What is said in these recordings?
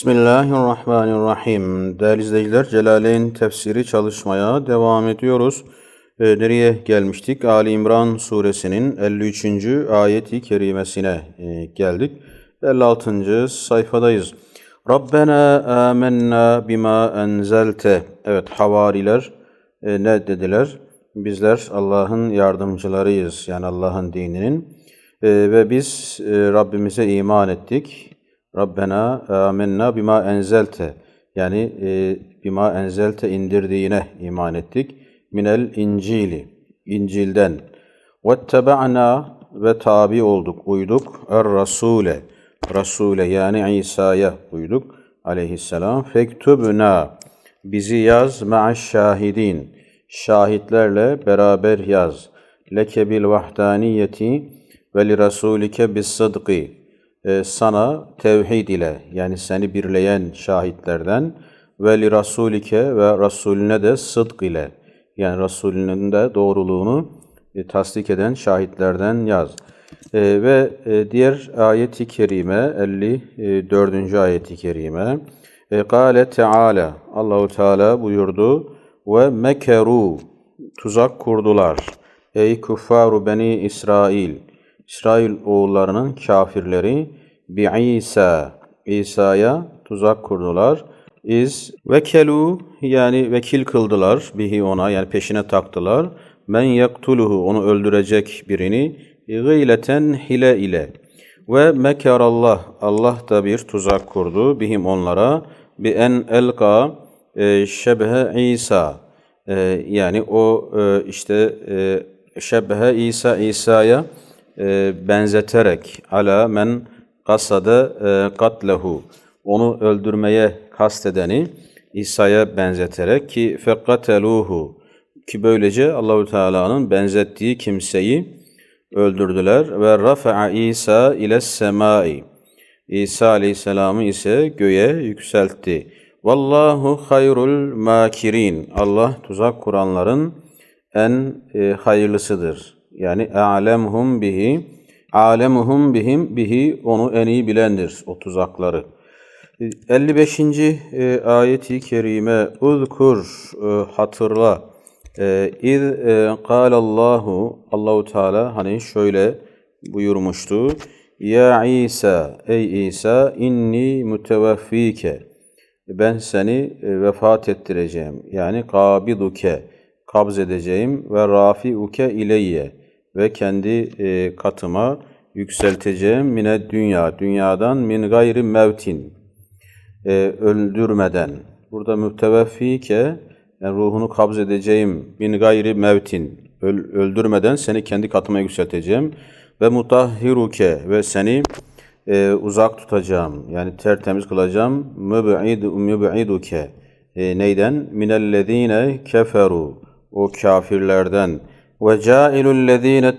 Bismillahirrahmanirrahim. Değerli izleyiciler, Celaleyn tefsiri çalışmaya devam ediyoruz. Ee, nereye gelmiştik? Ali İmran suresinin 53. ayeti kerimesine e, geldik. 56. sayfadayız. Rabbena amennâ bima enzelte. Evet, havariler e, ne dediler? Bizler Allah'ın yardımcılarıyız. Yani Allah'ın dininin. E, ve biz e, Rabbimize iman ettik. Rabbena amennâ bima enzelte. Yani e, bima enzelte indirdiğine iman ettik. Minel incili. İncil'den. Vettebe'na ve tabi olduk, uyduk. Er Rasule. Rasule yani İsa'ya uyduk aleyhisselam. Fektubna. Bizi yaz ma'aş şahidin. Şahitlerle beraber yaz. Leke bil vahdaniyeti ve li rasulike bis sıdkı e, sana tevhid ile yani seni birleyen şahitlerden ve li rasulike ve rasulüne de sıdk ile yani Resulünün de doğruluğunu e, tasdik eden şahitlerden yaz. E, ve e, diğer ayeti kerime 54. ayeti kerime e, Kale Teala Allahu Teala buyurdu ve mekeru tuzak kurdular. Ey kuffaru beni İsrail İsrail oğullarının kafirleri bi İsa İsa'ya tuzak kurdular. İz vekelu yani vekil kıldılar bihi ona yani peşine taktılar. Men yaktuluhu onu öldürecek birini gıyleten hile ile. Ve mekarallah Allah da bir tuzak kurdu bihim onlara bi en elka e, şebhe İsa e, yani o e, işte e, şebhe İsa İsa'ya e, benzeterek ala men kasade katlehu onu öldürmeye kastedeni İsa'ya benzeterek ki fekateluhu ki böylece Allahü Teala'nın benzettiği kimseyi öldürdüler ve rafa'a İsa ile semai İsa Aleyhisselam'ı ise göğe yükseltti. Vallahu hayrul makirin. Allah tuzak kuranların en e, hayırlısıdır. Yani alemhum bihi alemuhum bihim bihi onu en iyi bilendir o tuzakları. 55. E, ayeti kerime uzkur e, hatırla e, iz e, Allahu Teala hani şöyle buyurmuştu. Ya İsa ey İsa inni muteveffike ben seni vefat ettireceğim. Yani kabiduke kabz edeceğim ve rafiuke ileyye ve kendi e, katıma yükselteceğim mine dünya, dünyadan min gayri mevtin, e, öldürmeden. Burada müteveffike, yani ruhunu kabz edeceğim min gayri mevtin, öl, öldürmeden seni kendi katıma yükselteceğim. Ve mutahhiruke ve seni e, uzak tutacağım, yani tertemiz kılacağım. Müb'id, müb'iduke, e, neyden? Minellezine keferu, o kafirlerden, ve cailul lezine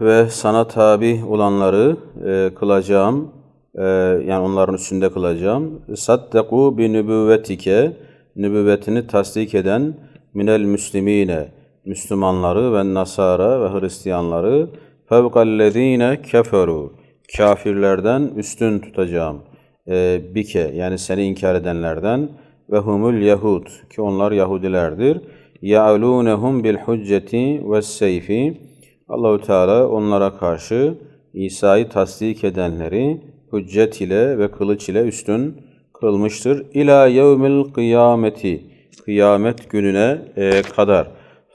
ve sana tabi olanları e, kılacağım. E, yani onların üstünde kılacağım. Saddaku bi nübüvvetike nübüvvetini tasdik eden minel müslimine Müslümanları ve Nasara ve Hristiyanları fevkallezine keferu kafirlerden üstün tutacağım. E, bike yani seni inkar edenlerden ve humul yahud ki onlar Yahudilerdir hücceti ve seyfi Allahu Teala onlara karşı İsa'yı tasdik edenleri hüccet ile ve kılıç ile üstün kılmıştır. İla yevmil kıyameti kıyamet gününe e, kadar.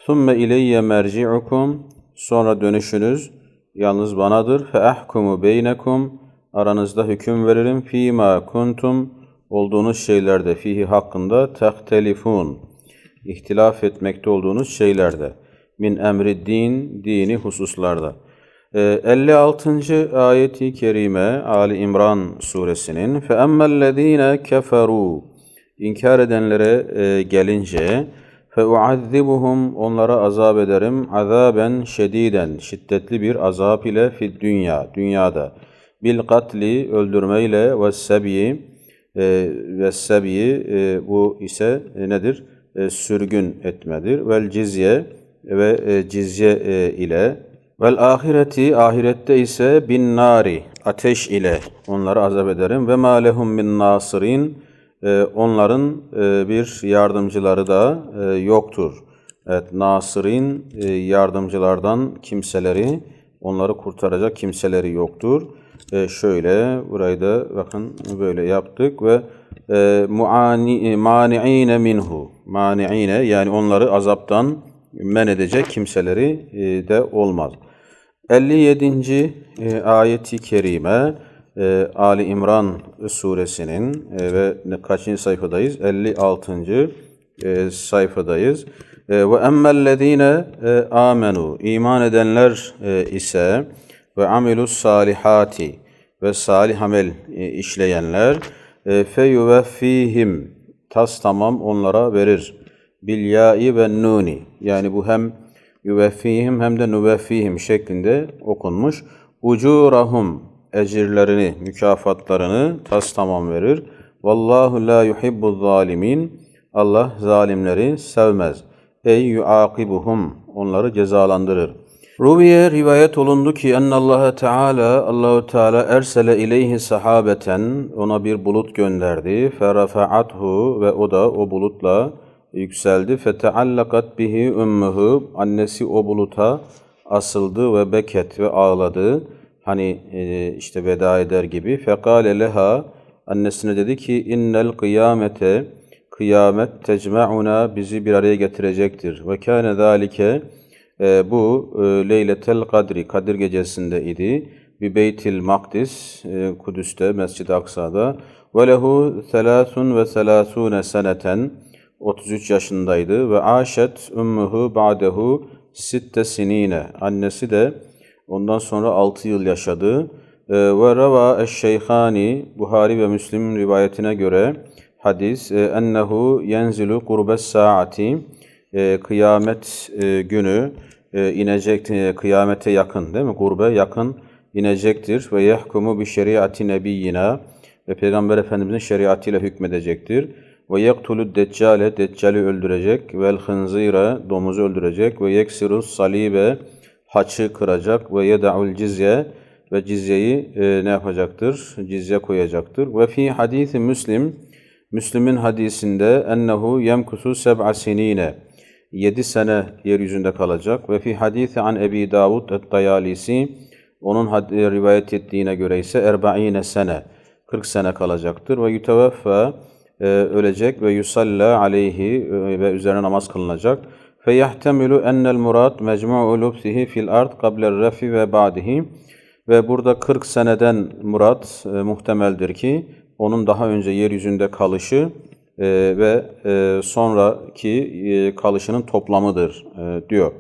Thumme ileyye merci'ukum sonra dönüşünüz yalnız banadır. Ahkumu beynekum aranızda hüküm veririm. Fîmâ kuntum olduğunuz şeylerde fihi hakkında tehtelifun ihtilaf etmekte olduğunuz şeylerde. Min emri din, dini hususlarda. 56. Ee, ayeti kerime Ali İmran suresinin fe emmellezine keferu inkar edenlere e, gelince fe uazzibuhum onlara azap ederim azaben şediden şiddetli bir azap ile fi dünya dünyada bil katli öldürmeyle ve sebiyi e, ve sebiyi e, bu ise nedir? E, sürgün etmedir. Vel cizye ve e, cizye e, ile Vel ahireti ahirette ise bin nari ateş ile onları azap ederim ve ma lehum min nasirin onların bir yardımcıları da yoktur. Evet nasirin yardımcılardan kimseleri onları kurtaracak kimseleri yoktur. E, şöyle burayı da bakın böyle yaptık ve e, e, mani'ine minhu mani'ine yani onları azaptan men edecek kimseleri e, de olmaz. 57. e, ayeti kerime e, Ali İmran suresinin e, ve kaçıncı sayfadayız? 56. e, sayfadayız. E, ve emmellezine e, amenu iman edenler e, ise ve amilus salihati ve salih amel e, işleyenler e, feyuveffihim tas tamam onlara verir. Bil ya'i ve nuni yani bu hem yüveffihim hem de nüveffihim şeklinde okunmuş. Ucurahum ecirlerini, mükafatlarını tas tamam verir. Vallahu la yuhibbu zalimin. Allah zalimleri sevmez. Ey yuakibuhum onları cezalandırır. Ruviye rivayet olundu ki ennallaha Teala Allahu Teala ersele ileyhi sahabeten ona bir bulut gönderdi. Ferafa'athu ve o da o bulutla yükseldi. Feteallakat bihi ummuhu annesi o buluta asıldı ve beket ve ağladı. Hani e, işte veda eder gibi. Fekale leha annesine dedi ki innel kıyamete kıyamet tecme'una bizi bir araya getirecektir. Ve kâne zâlike e, bu e, Leyletel Kadri, Kadir gecesinde idi. Bir Beytil Makdis, e, Kudüs'te, Mescid-i Aksa'da. Ve lehu selâsun ve selâsûne seneten, 33 yaşındaydı. Ve aşet ummuhu ba'dehu sitte sinine. Annesi de ondan sonra 6 yıl yaşadı. E, ve rava eşşeyhani, Buhari ve Müslim rivayetine göre hadis, e, ennehu yenzilu kurbes saati, e, kıyamet e, günü e, e, kıyamete yakın değil mi? Gurbe yakın inecektir ve yahkumu bi şeriati nebiyyina ve Peygamber Efendimizin şeriatıyla hükmedecektir. Ve yektulu deccale, deccali öldürecek vel hınzire, domuzu öldürecek ve yeksirus salibe, haçı kıracak ve yeda'ul cizye ve cizyeyi e, ne yapacaktır? Cizye koyacaktır. Ve fi hadisi Müslim, Müslim'in hadisinde ennehu yemkusu seb'a sinine, 7 sene yeryüzünde kalacak. Ve fi hadisi an Ebi Davud et-Dayalisi, onun had- rivayet ettiğine göre ise erba'ine sene, 40 sene kalacaktır. Ve yüteveffe, e, ölecek ve yusalla aleyhi e, ve üzerine namaz kılınacak. Feyahtemilu ennel murad mecmu'u lubsihi fil ard qable'r refi ve ba'dihi. Ve burada 40 seneden murat e, muhtemeldir ki onun daha önce yeryüzünde kalışı e, ve e, sonraki e, kalışının toplamıdır e, diyor.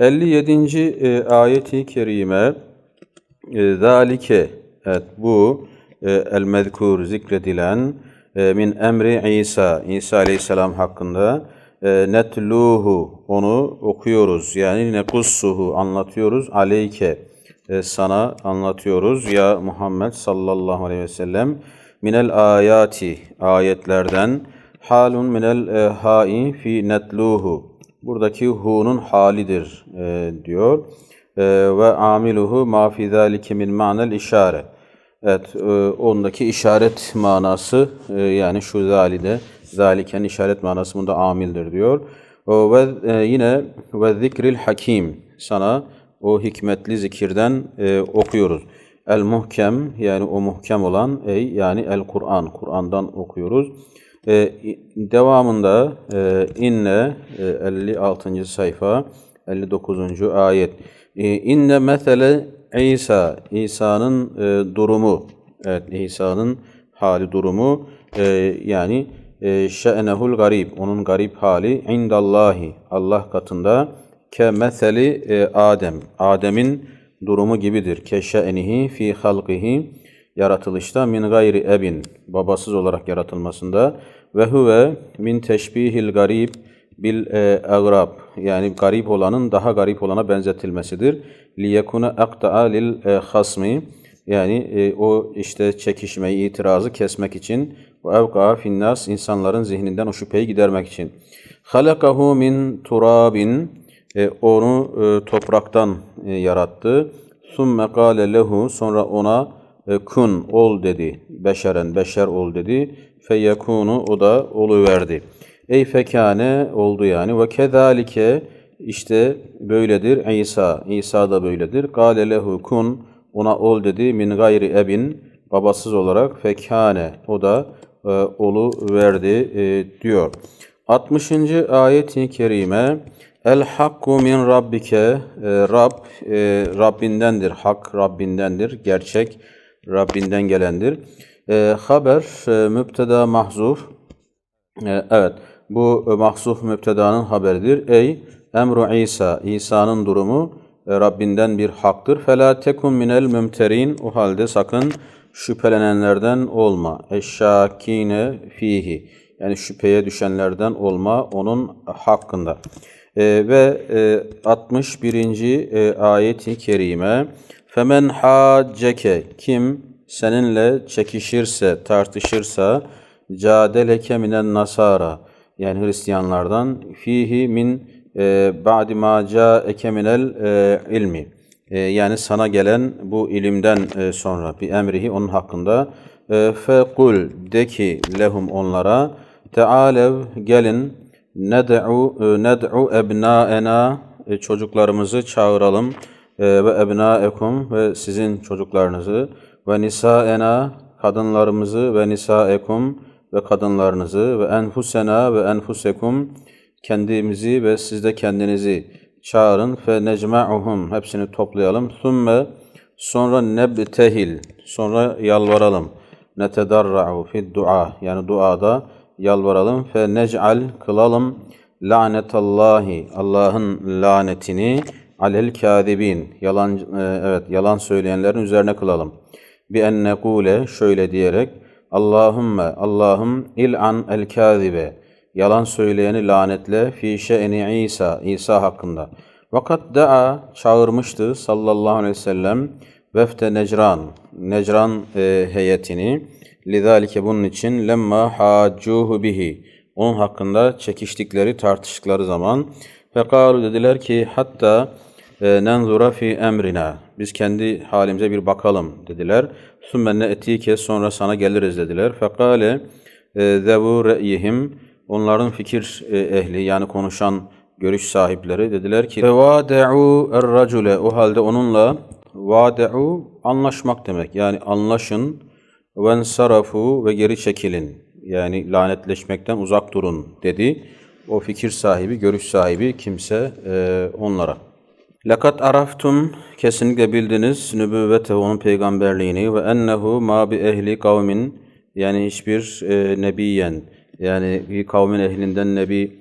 57. E, ayeti kerime e, zalike evet bu e, el mezkur zikredilen e, min emri İsa İsa aleyhisselam hakkında e, netluhu onu okuyoruz yani nekussuhu anlatıyoruz aleyke e, sana anlatıyoruz ya Muhammed sallallahu aleyhi ve sellem minel ayati ayetlerden. Halun minel e, hai fi netluhu. Buradaki hu'nun halidir e, diyor. E, ve amiluhu ma fi zalike min ma'nel işare Evet, e, ondaki işaret manası e, yani şu zalide, zaliken işaret manası bunda amildir diyor. O, ve e, yine ve zikril hakim. Sana o hikmetli zikirden e, okuyoruz. El muhkem yani o muhkem olan ey yani el Kur'an, Kur'an'dan okuyoruz. E, devamında e, inne e, 56. sayfa 59. ayet. E, inne mesele İsa, İsa'nın e, durumu, evet İsa'nın hali durumu e, yani e, şe'nehul garib, onun garip hali indallahi, Allah katında ke meseli e, Adem, Adem'in durumu gibidir. Ke şe'nihi fi halqihi, yaratılışta min gayri ebin, babasız olarak yaratılmasında ve huve min teşbihil garib, bil e, agrab yani garip olanın daha garip olana benzetilmesidir. Liyekuna akta'a lil e, hasmi yani e, o işte çekişmeyi, itirazı kesmek için ve evka finnas insanların zihninden o şüpheyi gidermek için. Halakahu min turabin e, onu e, topraktan e, yarattı. Sümme gâle lehu sonra ona kun ol dedi. Beşeren beşer ol dedi. Fe Feyekunu o da oluverdi. Ey fekane oldu yani. Ve kezalike işte böyledir İsa. İsa da böyledir. Gâle lehu kun ona ol dedi. Min gayri ebin babasız olarak fekane o da e, olu verdi e, diyor. 60. ayet-i kerime El hakku min rabbike e, Rab e, Rabbindendir. Hak Rabbindendir. Gerçek Rabbinden gelendir. E, haber müpteda mahzuf. Evet bu mahzuf müptedanın haberidir. Ey emru İsa İsa'nın durumu Rabbinden bir haktır. Fela tekun minel mümterin o halde sakın şüphelenenlerden olma. Eşşakine fihi yani şüpheye düşenlerden olma onun hakkında. E, ve e, 61. E, ayeti kerime Femen hacceke kim seninle çekişirse, tartışırsa cadeleke minen nasara yani Hristiyanlardan fihi min e, ba'di ma ca'eke minel e, ilmi e, yani sana gelen bu ilimden e, sonra bir emrihi onun hakkında e, fekul de ki lehum onlara tealev gelin ned'u e, ned'u ebnaena e, çocuklarımızı çağıralım e, ve ebnaekum ve sizin çocuklarınızı ve nisaena kadınlarımızı ve nisaekum ve kadınlarınızı ve enfusena ve enfusekum kendimizi ve siz de kendinizi çağırın fe necma'uhum hepsini toplayalım. Thumme sonra nebtehil sonra yalvaralım. Netedarra'u fid dua yani duada yalvaralım fe nec'al kılalım lanetallahi Allah'ın lanetini alel kâzibin yalan e, evet yalan söyleyenlerin üzerine kılalım. Bi en nekule şöyle diyerek Allahümme Allah'ım il'an el kâzibe yalan söyleyeni lanetle fi şe'ni İsa İsa hakkında. Vakat da'a çağırmıştı sallallahu aleyhi ve sellem vefte Necran. Necran e, heyetini. Lidalike bunun için lemma haccuhu bihi. Onun hakkında çekiştikleri tartıştıkları zaman fekalu dediler ki hatta e, nenzura fi emrina. Biz kendi halimize bir bakalım dediler. Sümmenne etike sonra sana geliriz dediler. Fekale e, zevu re'yihim. Onların fikir e, ehli yani konuşan görüş sahipleri dediler ki Fevade'u er-racule. O halde onunla vade'u anlaşmak demek. Yani anlaşın ve sarafu ve geri çekilin. Yani lanetleşmekten uzak durun dedi. O fikir sahibi, görüş sahibi kimse e, onlara. Lakat araftum kesinlikle bildiniz nübüvvete onun peygamberliğini ve ennehu ma bi ehli kavmin yani hiçbir e, nebiyen yani bir kavmin ehlinden nebi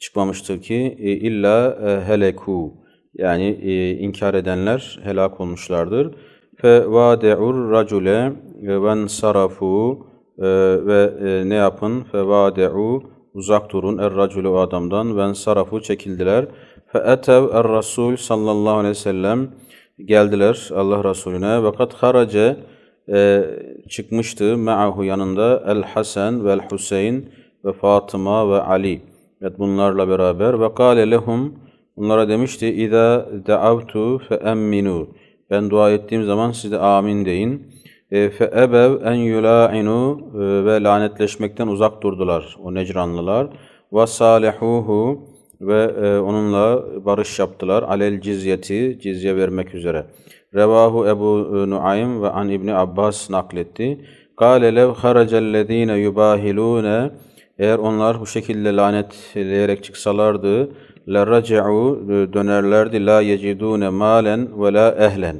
çıkmamıştır ki e, illa e, heleku yani e, inkar edenler helak olmuşlardır. Fe vade'ur racule ve sarafu e, ve e, ne yapın? Fe vade'u uzak durun er racule adamdan ve sarafu çekildiler. Fe etev er rasul sallallahu aleyhi ve sellem geldiler Allah Resulüne ve kat harace e, çıkmıştı ma'ahu yanında el Hasan ve el Hüseyin ve Fatıma ve Ali. Evet bunlarla beraber ve kâle lehum onlara demişti İza da'avtu fe emminu ben dua ettiğim zaman siz de amin deyin. E, fe ebev en e, ve lanetleşmekten uzak durdular o Necranlılar. Ve ve e, onunla barış yaptılar. Alel cizyeti cizye vermek üzere. Revahu Ebu Nuaym ve an İbni Abbas nakletti. Kâle lev haracellezîne yubâhilûne eğer onlar bu şekilde lanetleyerek çıksalardı لَرَّجَعُوا dönerlerdi la yecidune malen ve la ehlen.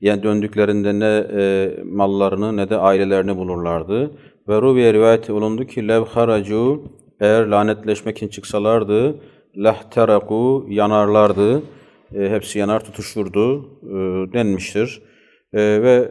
Yani döndüklerinde ne e, mallarını ne de ailelerini bulurlardı. Ve ruviye rivayet olundu ki lev haracu eğer lanetleşmek için çıksalardı lehteraku yanarlardı. E, hepsi yanar tutuşurdu e, denmiştir. E, ve